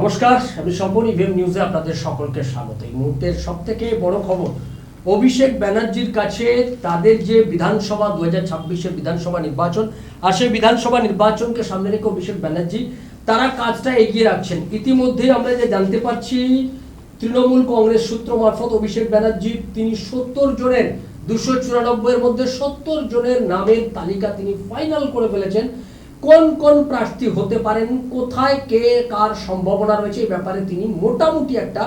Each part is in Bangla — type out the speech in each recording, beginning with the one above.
নমস্কার, আমি স্বপন ইভিএম নিউজে আপনাদের সকলকে স্বাগত। এই মুহূর্তের সব থেকে বড় খবর, অভিষেক ব্যানার্জির কাছে তাদের যে বিধানসভা দু হাজার ছাব্বিশের বিধানসভা নির্বাচন, আর সেই বিধানসভা নির্বাচনকে সামনে রেখে অভিষেক ব্যানার্জি তারা কাজটা এগিয়ে রাখছেন। ইতিমধ্যে আমরা যে জানতে পারছি, তৃণমূল কংগ্রেস সূত্র মারফত অভিষেক ব্যানার্জি, তিনি সত্তর জনের, দুশো চুরানব্বই এর মধ্যে সত্তর জনের নামের তালিকা তিনি ফাইনাল করে ফেলেছেন। কোন কোন প্রার্থী হতে পারেন, কোথায় কে কার সম্ভাবনা রয়েছে এই ব্যাপারে তিনি মোটামুটি একটা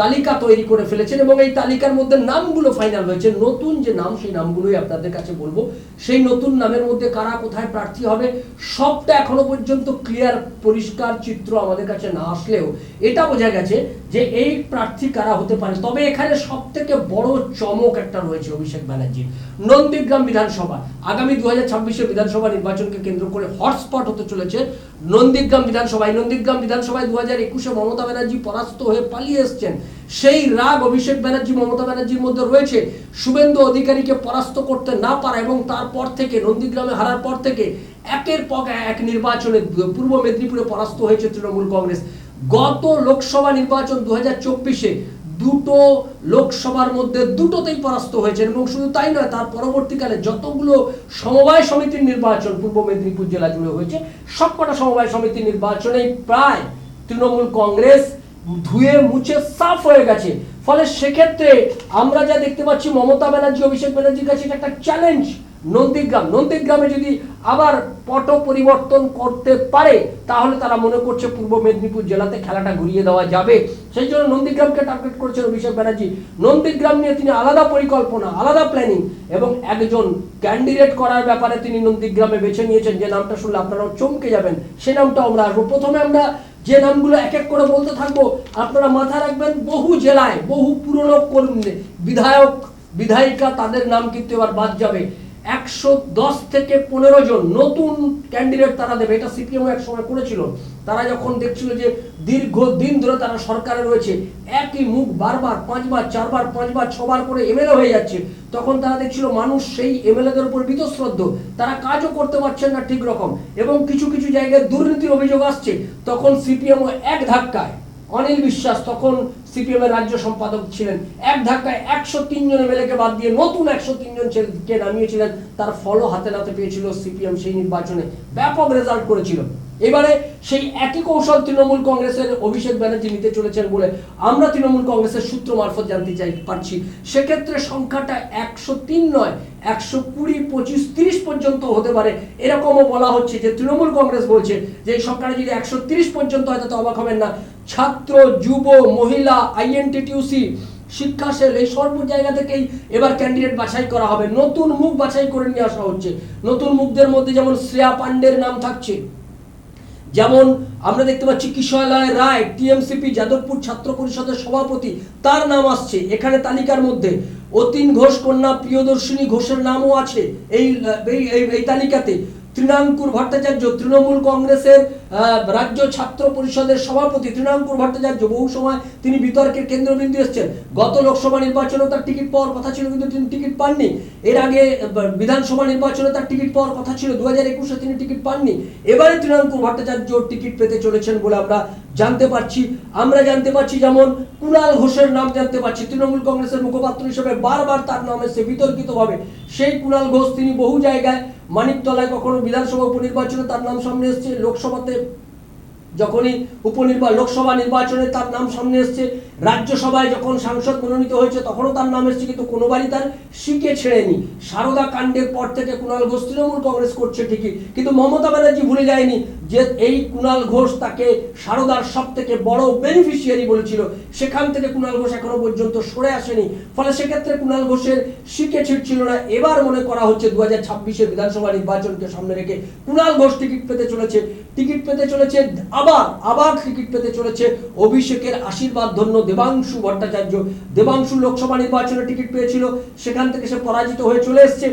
তালিকা তৈরি করে ফেলেছেন এবং এই তালিকার মধ্যে নামগুলো ফাইনাল হয়েছে। নতুন যে নাম, সেই নামগুলোই আপনাদের কাছে বলব। সেই নতুন নামের মধ্যে কারা কোথায় প্রার্থী হবে, সবটা এখনও পর্যন্ত ক্লিয়ার পরিষ্কার চিত্র আমাদের কাছে না আসলেও এটা বোঝা গেছে যে এই প্রার্থী কারা হতে পারে। তবে এখানে সব থেকে বড় চমক একটা রয়েছে অভিষেক ব্যানার্জির। নন্দীগ্রাম বিধানসভা। আগামী দু হাজার ছাব্বিশের বিধানসভা নির্বাচনকে কেন্দ্র করে হটস্পট হতে চলেছে। নন্দীগ্রাম বিধানসভায় নন্দীগ্রাম বিধানসভায় দু হাজার একুশে মমতা ব্যানার্জি পরাস্ত হয়ে পালিয়ে এসছেন। সেই রাগ অভিষেক ব্যানার্জি, মমতা ব্যানার্জির মধ্যে রয়েছে। শুভেন্দু অধিকারীকে পরাস্ত করতে না পারা এবং তারপর থেকে, নন্দীগ্রামে হারার পর থেকে একের পর এক নির্বাচনে পূর্ব মেদিনীপুরে পরাস্ত হয়েছে তৃণমূল কংগ্রেস। গত লোকসভা নির্বাচন দু হাজার চব্বিশে দুটো লোকসভার মধ্যে দুটোতেই পরাস্ত হয়েছেন এবং শুধু তাই নয়, তার পরবর্তীকালে যতগুলো সমবায় সমিতির নির্বাচন পূর্ব মেদিনীপুর জেলা জুড়ে হয়েছে, সবকটা সমবায় সমিতির নির্বাচনেই প্রায় তৃণমূল কংগ্রেস ধুয়ে মুছে সাফ হয়ে গেছে। ফলে সেক্ষেত্রে আমরা যা দেখতে পাচ্ছি, মমতা ব্যানার্জি, অভিষেক ব্যানার্জির কাছে একটা চ্যালেঞ্জ নন্দীগ্রাম। নন্দীগ্রামে যদি আবার পট পরিবর্তন করতে পারে, তাহলে তারা মনে করছে পূর্ব মেদিনীপুর জেলাতে খেলাটা ঘুরিয়ে দেওয়া যাবে। সেই জন্য নন্দীগ্রামকে টার্গেট করেছেন অভিষেক ব্যানার্জি। নন্দীগ্রাম নিয়ে তিনি আলাদা পরিকল্পনা, আলাদা প্ল্যানিং এবং একজন ক্যান্ডিডেট করার ব্যাপারে তিনি নন্দীগ্রামে বেছে নিয়েছেন। যে নামটা শুনলে আপনারাও চমকে যাবেন, সে নামটা আমরা আসব। প্রথমে আমরা যে নামগুলো এক এক করে বলতে থাকব, আপনারা মাথায় রাখবেন, বহু জেলায় বহু পুরনো কর্মী, বিধায়ক, বিধায়িকা, তাদের নাম কিন্তু এবার বাদ যাবে। একশো দশ থেকে পনেরো জন নতুন ক্যান্ডিডেট তারা দেবে। এটা সিপিএম এক সময় করেছিল। তারা যখন দেখছিল যে দীর্ঘ দিন ধরে তারা সরকারে রয়েছে, একই মুখ বারবার, পাঁচবার, চারবার, পাঁচবার, ছবার করে এমএলএ হয়ে যাচ্ছে। তখন তারা দেখছিল মানুষ সেই এমএলএদের উপর বীতশ্রদ্ধ। তারা কাজও করতে পারছেন না ঠিক রকম। এবং কিছু কিছু জায়গায় দুর্নীতির অভিযোগ আসছে। তখন সিপিএমও এক ধাক্কায়। অনিল বিশ্বাস তখন সিপিএম এর রাজ্য সম্পাদক ছিলেন। এক ধাক্কায় একশো তিনজন এমএলএকে বাদ দিয়ে নতুন একশো তিনজন কে নামিয়েছিলেন। তার ফলও হাতে নাতে পেয়েছিল সিপিএম সেই নির্বাচনে। ব্যাপক রেজাল্ট করেছিল। এবারে সেই একই কৌশল তৃণমূল কংগ্রেসের অভিষেক ব্যানার্জি নিতে চলেছেন বলে আমরা তৃণমূল কংগ্রেসের সূত্র মারফত জানতে চাই, পারছি। সেক্ষেত্রে সংখ্যাটা একশো তিন নয়, একশো কুড়ি, পঁচিশ, তিরিশ পর্যন্ত হতে পারে। এরকমও বলা হচ্ছে যে তৃণমূল কংগ্রেস বলছে যে এই সংখ্যাটা যদি একশো তিরিশ পর্যন্ত হয় তাতে অবাক হবেন না। ছাত্র, যুব, মহিলা আইএনটিটিউসি শিক্ষা সেল, এই সর্ব জায়গা থেকেই এবার ক্যান্ডিডেট বাছাই করা হবে। নতুন মুখ বাছাই করে নিয়ে আসা হচ্ছে। নতুন মুখদের মধ্যে যেমন শ্রেয়া পাণ্ডের নাম থাকছে যেমন আমরা দেখতে পাচ্ছি কিশোরালয় রায়, টিএমসিপি, যাদবপুর ছাত্র পরিষদের সভাপতি, তার নাম আসছে এখানে তালিকার মধ্যে। অতীন ঘোষ, কন্যা প্রিয়দর্শিনী ঘোষের নামও আছে এই এই তালিকাতে। তৃণাঙ্কুর ভট্টাচার্য, তৃণমূল কংগ্রেসের রাজ্য ছাত্র পরিষদের সভাপতি তৃণাঙ্কুর ভট্টাচার্য বহু সময় তিনি বিতর্কের কেন্দ্রবিন্দু এসেছেন। গত লোকসভা নির্বাচনেও তার টিকিট পাওয়ার কথা ছিল কিন্তু তিনি টিকিট পাননি। এর আগে বিধানসভা নির্বাচনে তার টিকিট পাওয়ার কথা ছিল। দু হাজার একুশে তিনি টিকিট পাননি। এবারে তৃণাঙ্কুর ভট্টাচার্য টিকিট পেতে চলেছেন বলে আমরা জানতে পারছি। আমরা জানতে পারছি যেমন কুণাল ঘোষের নাম জানতে পারছি। তৃণমূল কংগ্রেসের মুখপাত্র হিসেবে বারবার তার নাম এসে বিতর্কিতভাবে। সেই কুণাল ঘোষ তিনি বহু জায়গায় মানিকতলায় কখনো বিধানসভা উপনির্বাচনে তার নাম সামনে এসছে, লোকসভাতে যখনই উপনির্বা, লোকসভা নির্বাচনে তার নাম সামনে এসছে রাজ্যসভায় যখন সাংসদ মনোনীত হয়েছে, তখনও তার নাম এসছে, কিন্তু কোনোবারই তার শিকে ছেড়েনি। সারদা কাণ্ডের পর থেকে কুণাল ঘোষ তৃণমূল কংগ্রেস করছে ঠিকই, কিন্তু মমতা ব্যানার্জি ভুলে যায়নি যে এই কুণাল ঘোষ তাকে সারদার সব থেকে বড় বেনিফিশিয়ারি বলেছিল। সেখান থেকে কুণাল ঘোষ এখনও পর্যন্ত সরে আসেনি। ফলে সেক্ষেত্রে কুণাল ঘোষের শিকে ছিটছিল না। এবার মনে করা হচ্ছে দু হাজার ছাব্বিশের বিধানসভা নির্বাচনকে সামনে রেখে কুণাল ঘোষ টিকিট পেতে চলেছে। টিকিট পেতে চলেছে, আবার আবার টিকিট পেতে চলেছে অভিষেকের আশীর্বাদ ধন্য দেবাংশু ভট্টাচার্য। দেবাংশু লোকসভা নির্বাচনে টিকিট পেয়েছিল। সেখান থেকে সে পরাজিত হয়ে চলে এসছে।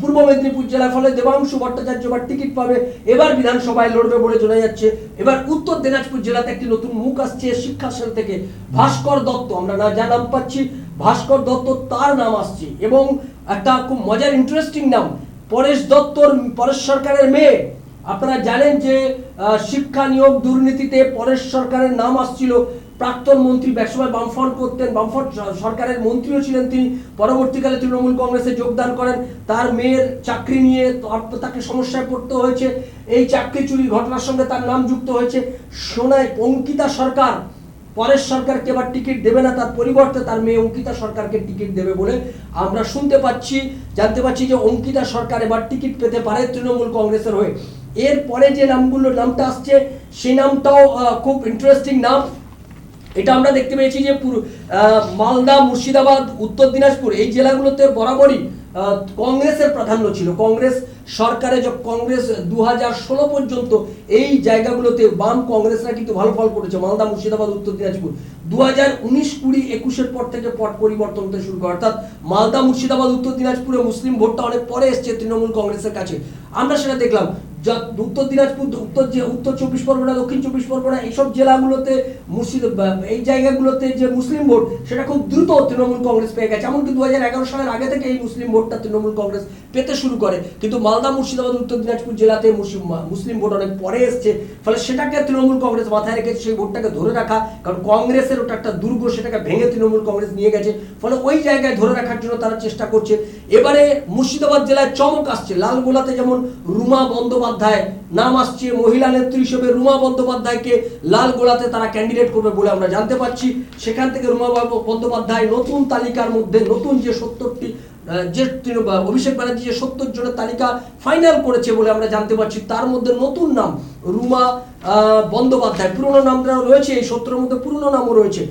পূর্ব মেদিনীপুর জেলার ফলে দেবাংশু ভট্টাচার্য এবার টিকিট পাবে। এবার বিধানসভায় লড়বে বলে জানা যাচ্ছে। এবার উত্তর দিনাজপুর জেলাতে একটি নতুন মুখ আসছে শিক্ষা সেল থেকে। ভাস্কর দত্ত, আমরা না যা নাম পাচ্ছি, ভাস্কর দত্ত তার নাম আসছে। এবং একটা খুব মজার ইন্টারেস্টিং নাম, পরেশ দত্তর, পরেশ সরকারের মেয়ে। আপনারা জানেন যে শিক্ষা নিয়োগ দুর্নীতিতে পরেশ সরকারের নাম আসছিল। প্রাক্তন মন্ত্রী একসময় বামফ্রন্ট করতেন, বামফ্রন্ট সরকারের মন্ত্রীও ছিলেন তিনি। পরবর্তীকালে তৃণমূল কংগ্রেসে যোগদান করেন। তার মেয়ের চাকরি নিয়ে তাকে সমস্যায় পড়তে হয়েছে। এই চাকরি চুরির ঘটনার সঙ্গে তার নাম যুক্ত হয়েছে। শোনায় অঙ্কিতা সরকার, পরেশ সরকারকে এবার টিকিট দেবে না, তার পরিবর্তে তার মেয়ে অঙ্কিতা সরকারকে টিকিট দেবে বলে আমরা শুনতে পাচ্ছি, জানতে পাচ্ছি যে অঙ্কিতা সরকার এবার টিকিট পেতে পারে তৃণমূল কংগ্রেসের হয়ে। এরপরে যে নামগুলো নামটা আসছে, সেই নামটাও খুব ইন্টারেস্টিং নাম। এটা আমরা দেখতে পেয়েছি যে মালদা, মুর্শিদাবাদ, উত্তর দিনাজপুর, এই জেলাগুলোতে বরাবরই কংগ্রেসের প্রাধান্য ছিল। কংগ্রেস সরকারে কংগ্রেস দু ষোলো পর্যন্ত এই জায়গাগুলোতে বাম কংগ্রেসরা কিন্তু ভালো ফল করেছে, মালদা, মুর্শিদাবাদ, উত্তর দিনাজপুর। দু হাজার উনিশ কুড়ি একুশের পর থেকে পট পরিবর্তন হতে শুরু করে। অর্থাৎ মালদা, মুর্শিদাবাদ, উত্তর দিনাজপুরে মুসলিম ভোটটা অনেক পরে এসছে তৃণমূল কংগ্রেসের কাছে। আমরা সেটা দেখলাম। উত্তর দিনাজপুর, উত্তর যে, উত্তর চব্বিশ পরগনা, দক্ষিণ চব্বিশ পরগনা, এইসব জেলাগুলোতে মুর্শিদ এই জায়গাগুলোতে যে মুসলিম ভোট, সেটা খুব দ্রুত তৃণমূল কংগ্রেস পেয়ে গেছে। এমনকি দু হাজার এগারো সালের আগে থেকে এই মুসলিম ভোটটা তৃণমূল কংগ্রেস পেতে শুরু করে। কিন্তু মালদা, মুর্শিদাবাদ, উত্তর দিনাজপুর জেলাতে মুসলিম ভোট অনেক পরে এসছে। ফলে সেটাকে তৃণমূল কংগ্রেস মাথায় রেখেছে সেই ভোটটাকে ধরে রাখা, কারণ কংগ্রেসের ওটা একটা দুর্গ, সেটাকে ভেঙে তৃণমূল কংগ্রেস নিয়ে গেছে। ফলে ওই জায়গায় ধরে রাখার জন্য তারা চেষ্টা করছে। এবারে মুর্শিদাবাদ জেলায় চমক আসছে। লালগোলাতে যেমন রুমা বন্দ্যোপাধ্যায় নাম আসছে মহিলা নেত্রী হিসেবে রুমা বন্দ্যোপাধ্যায়কে লালগোলাতে তারা ক্যান্ডিডেট করবে বলে আমরা জানতে পারছি। সেখান থেকে রুমা বন্দ্যোপাধ্যায় নতুন তালিকার মধ্যে নতুন যে সত্তরটি যে অভিষেক ব্যানার্জি যে সত্তর জনের তালিকা ফাইনাল করেছে বলে আমরা জানতে পারছি। তার মধ্যে নতুন নাম রুমা বন্দ্যোপাধ্যায়। পুরনো নামটা রয়েছে এই সত্তরের মধ্যে পুরনো নামও রয়েছে।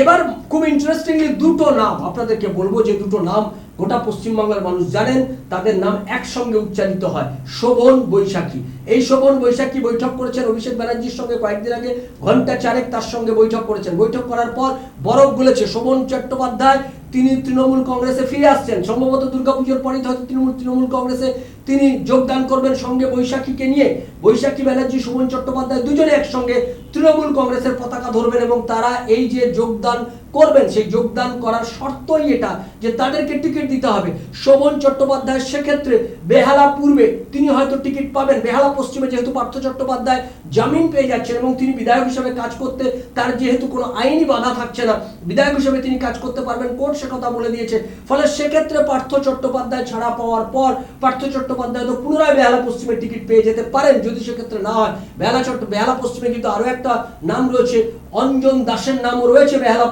এবার খুব ইন্টারেস্টিংলি দুটো নাম আপনাদেরকে বলব, যে দুটো নাম গোটা পশ্চিমবাংলার মানুষ জানেন, তাদের নাম একসঙ্গে উচ্চারিত হয়, শোভন বৈশাখী। এই শোভন বৈশাখী বৈঠক করেছেন অভিষেক ব্যানার্জির সঙ্গে কয়েকদিন আগে ঘণ্টা চারেক তার সঙ্গে বৈঠক করেছেন। বৈঠক করার পর বরফ গুলেছে। শোভন চট্টোপাধ্যায় তিনি তৃণমূল কংগ্রেসে ফিরে আসছেন। সম্ভবত দুর্গাপুজোর পরেই হয়তো তৃণমূল তৃণমূল কংগ্রেসে তিনি যোগদান করবেন সঙ্গে বৈশাখীকে নিয়ে। বৈশাখী, ব্যানার্জি, সুমন চট্টোপাধ্যায় দুজনে একসঙ্গে তৃণমূল কংগ্রেসের পতাকা ধরবেন এবং তারা এই যে যোগদান করবেন, সেই যোগদান করার শর্তই এটা যে তাদেরকে টিকিট দিতে হবে। শোভন চট্টোপাধ্যায় সেক্ষেত্রে বেহালা পূর্বে তিনি হয়তো টিকিট পাবেন। বেহালা পশ্চিমে যেহেতু পার্থ চট্টোপাধ্যায় জামিন পেয়ে যাচ্ছেন এবং তিনি বিধায়ক হিসেবে কাজ করতে তার যেহেতু কোনো আইনি বাধা থাকছে না, বিধায়ক হিসেবে তিনি কাজ করতে পারবেন কোর্ট সে কথা বলে দিয়েছে। ফলে সেক্ষেত্রে পার্থ চট্টোপাধ্যায় ছাড়া পাওয়ার পর পার্থ চট্টোপাধ্যায় তো পুনরায় বেহালা পশ্চিমে টিকিট পেয়ে যেতে পারেন। যদি সেক্ষেত্রে না হয়, বেহালা চট্ট, বেহালা পশ্চিমে কিন্তু আরও একটা নাম রয়েছে অঞ্জন দাসের নামও রয়েছে বেহালা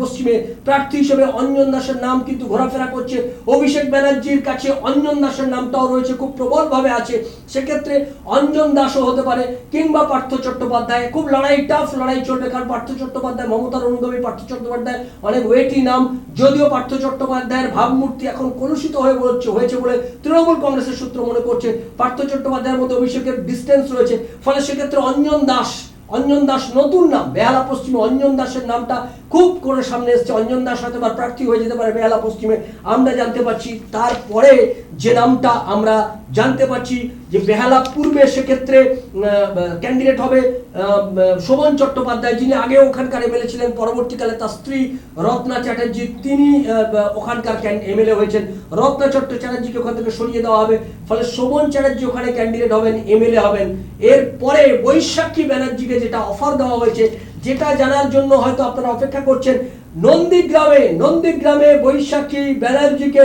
পশ্চিমে। প্রার্থী হিসেবে অঞ্জন দাসের নাম কিন্তু ঘোরাফেরা করছে। অভিষেক ব্যানার্জির কাছে অঞ্জন দাসের নামটাও রয়েছে, খুব প্রবলভাবে আছে। সেক্ষেত্রে অঞ্জন দাসও হতে পারে, কিংবা পার্থ চট্টোপাধ্যায়। খুব লড়াই টাফ লড়াই চলবে, কারণ পার্থ চট্টোপাধ্যায় মমতার অনুগামী পার্থ চট্টোপাধ্যায়, অনেক ওয়েটি নাম। যদিও পার্থ চট্টোপাধ্যায়ের ভাবমূর্তি এখন কলুষিত হয়ে বলছে, হয়েছে বলে তৃণমূল কংগ্রেসের সূত্র মনে করছে। পার্থ চট্টোপাধ্যায়ের মধ্যে অভিষেকের ডিস্টেন্স রয়েছে। ফলে সেক্ষেত্রে অঞ্জন দাস অঞ্জন দাস নতুন নাম, বেহালা পশ্চিমে অঞ্জন দাসের নামটা খুব করে সামনে এসছে। অঞ্জন দাস হয়তো বা প্রার্থী হয়ে যেতে পারে বেহালা পশ্চিমে, আমরা জানতে পারছি। তারপরে যে নামটা আমরা জানতে পারছি যে বেহালা পূর্বে সেক্ষেত্রে ক্যান্ডিডেট হবে শোভন চট্টোপাধ্যায়, যিনি আগে ওখানকার এমএলএ ছিলেন, পরবর্তীকালে তার স্ত্রী রত্না চ্যাটার্জি, তিনি ওখানকার এমএলএ হয়েছেন। রত্না চট্ট চ্যাটার্জিকে ওখান থেকে সরিয়ে দেওয়া হবে, ফলে শোভন চ্যাটার্জি ওখানে ক্যান্ডিডেট হবেন এমএলএ হবেন। এরপরে বৈশাখী ব্যানার্জিকে যেটা অফার দেওয়া হয়েছে, যেটা জানার জন্য হয়তো আপনারা অপেক্ষা করছেন, নন্দীগ্রামে নন্দীগ্রামে বৈশাখী ব্যানার্জিকে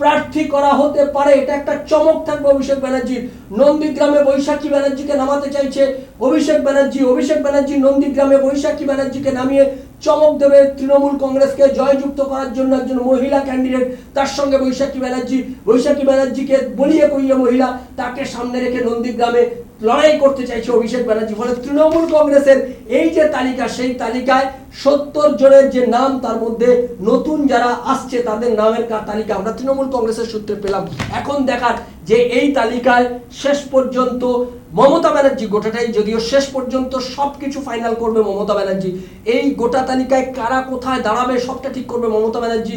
প্রার্থী করা হতে পারে। এটা একটা চমক থাকবে অভিষেক ব্যানার্জির। নন্দীগ্রামে বৈশাখী ব্যানার্জিকে নামাতে চাইছে অভিষেক ব্যানার্জি। অভিষেক ব্যানার্জি নন্দীগ্রামে বৈশাখী ব্যানার্জিকে নামিয়ে চমক দেবে তৃণমূল কংগ্রেসকে জয়যুক্ত করার জন্য একজন মহিলা ক্যান্ডিডেট। তার সঙ্গে বৈশাখী ব্যানার্জি বৈশাখী ব্যানার্জিকে বলিয়ে কইয়ে মহিলা তাকে সামনে রেখে নন্দীগ্রামে লড়াই করতে চাইছে অভিষেক ব্যানার্জি। ফলে তৃণমূল কংগ্রেসের এই যে তালিকা, সেই তালিকায় সত্তর জনের যে নাম, তার মধ্যে নতুন যারা আসছে, তাদের নামের তালিকা আমরা তৃণমূল কংগ্রেসের সূত্রে পেলাম। এখন দেখার যে এই তালিকায় শেষ পর্যন্ত মমতা ব্যানার্জি গোটাটাই, যদিও শেষ পর্যন্ত সব কিছু ফাইনাল করবে মমতা ব্যানার্জি। এই গোটা তালিকায় কারা কোথায় দাঁড়াবে সবটা ঠিক করবে মমতা ব্যানার্জি।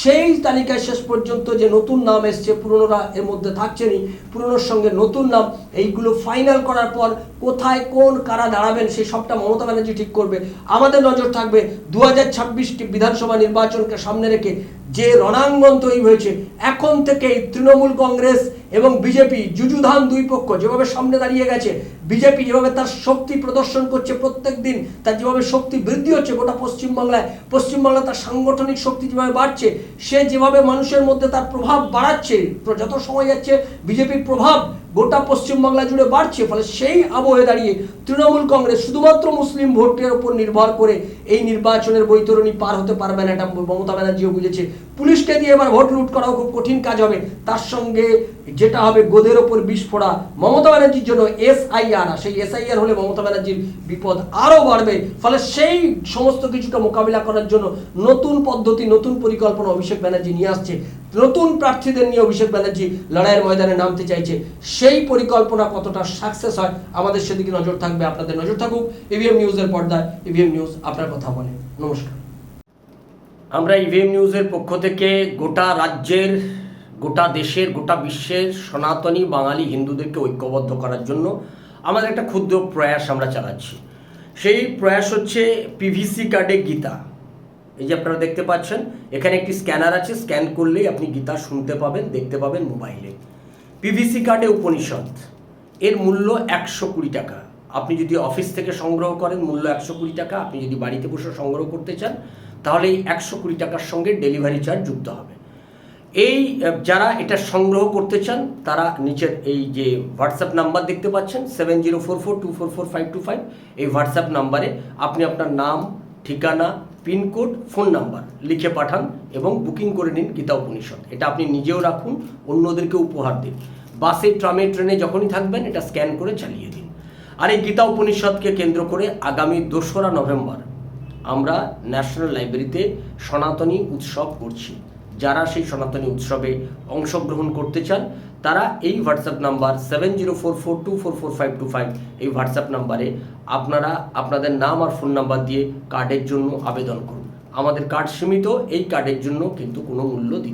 সেই তালিকায় শেষ পর্যন্ত যে নতুন নাম এসছে, পুরনোরা এর মধ্যে থাকছেনই। পুরনোর সঙ্গে নতুন নাম, এইগুলো ফাইনাল করার পর কোথায় কোন কারা দাঁড়াবেন, সেই সবটা মমতা ব্যানার্জি ঠিক করবে। আমাদের নজর থাকবে দু হাজার ছাব্বিশটি বিধানসভা নির্বাচনকে সামনে রেখে যে রণাঙ্গন তৈরি হয়েছে। এখন থেকেই তৃণমূল কংগ্রেস এবং বিজেপি, যুযুধান দুই পক্ষ যেভাবে সামনে দাঁড়িয়ে গেছে, বিজেপি যেভাবে তার শক্তি প্রদর্শন করছে প্রত্যেক দিন, তার যেভাবে শক্তি বৃদ্ধি হচ্ছে গোটা পশ্চিমবাংলায় পশ্চিমবাংলায় তার সাংগঠনিক শক্তি যেভাবে বাড়ছে, সে যেভাবে মানুষের মধ্যে তার প্রভাব বাড়াচ্ছে, যত সময় যাচ্ছে, বিজেপির প্রভাব গোটা পশ্চিমবাংলা জুড়ে বাড়ছে, ফলে সেই আবহে দাঁড়িয়ে তৃণমূল কংগ্রেস শুধুমাত্র মুসলিম ভোটের উপর নির্ভর করে এই নির্বাচনের বৈতরণী পার হতে পারবে না, এটা মমতা ব্যানার্জিও বুঝেছে। পুলিশকে দিয়ে এবার ভোট লুট করাও খুব কঠিন কাজ হবে। তার সঙ্গে যেটা হবে গোদের ওপর বিষ ফোড়া মমতা ব্যানার্জির জন্য এসআইআর। সেই এসআইআর হলে মমতা ব্যানার্জির বিপদ আরও বাড়বে। ফলে সেই সমস্ত কিছুটা মোকাবিলা করার জন্য নতুন পদ্ধতি, নতুন পরিকল্পনা অভিষেক ব্যানার্জি নিয়ে আসছে। নতুন প্রার্থীদের নিয়ে অভিষেক ব্যানার্জি লড়াইয়ের ময়দানে নামতে চাইছে। সেই পরিকল্পনা কতটা সাকসেস হয়, আমাদের সেদিকে নজর থাকবে। আপনাদের নজর থাকুক ইভিএম নিউজের পর্দায়। ইভিএম নিউজ আপনার কথা বলে। নমস্কার। আমরা ইভিএম নিউজের পক্ষ থেকে গোটা রাজ্যের গোটা দেশের, গোটা বিশ্বের সনাতনী বাঙালি হিন্দুদেরকে ঐক্যবদ্ধ করার জন্য আমাদের একটা ক্ষুদ্র প্রয়াস আমরা চালাচ্ছি। সেই প্রয়াস হচ্ছে পিভিসি কার্ডে গীতা। এই যে আপনারা দেখতে পাচ্ছেন, এখানে একটি স্ক্যানার আছে স্ক্যান করলেই আপনি গীতা শুনতে পাবেন, দেখতে পাবেন মোবাইলে পিভিসি কার্ডে উপনিষদ, এর মূল্য একশো কুড়ি টাকা। আপনি যদি অফিস থেকে সংগ্রহ করেন, মূল্য একশো কুড়ি টাকা। আপনি যদি বাড়িতে বসে সংগ্রহ করতে চান, তাহলে এই একশো কুড়ি টাকার সঙ্গে ডেলিভারি চার্জ যুক্ত হবে। এই যারা এটা সংগ্রহ করতে চান, তারা নিচের এই যে হোয়াটসঅ্যাপ নাম্বার দেখতে পাচ্ছেন seven zero four four two four four five two five এই হোয়াটসঅ্যাপ নাম্বারে আপনি আপনার নাম, ঠিকানা পিনকোড ফোন নাম্বার লিখে পাঠান এবং বুকিং করে নিন গীতা উপনিষদ এটা আপনি নিজেও রাখুন অন্যদেরকে উপহার দিন। বাসে, ট্রামে, ট্রেনে যখনই থাকবেন, এটা স্ক্যান করে চালিয়ে দিন। আর এই গীতা উপনিষদকে কেন্দ্র করে আগামী দোসরা নভেম্বর আমরা ন্যাশনাল লাইব্রেরিতে সনাতনী উৎসব করছি। যারা সেই সনাতনী উৎসবে অংশগ্রহণ করতে চান, তারা এই WhatsApp number seven zero four four two four four five two five এই হোয়াটসঅ্যাপ নাম্বারে আপনারা আপনাদের নাম আর ফোন নাম্বার দিয়ে কার্ডের জন্য আবেদন করুন। আমাদের কার্ড সীমিত, এই কার্ডের জন্য কিন্তু কোনো মূল্য দিতে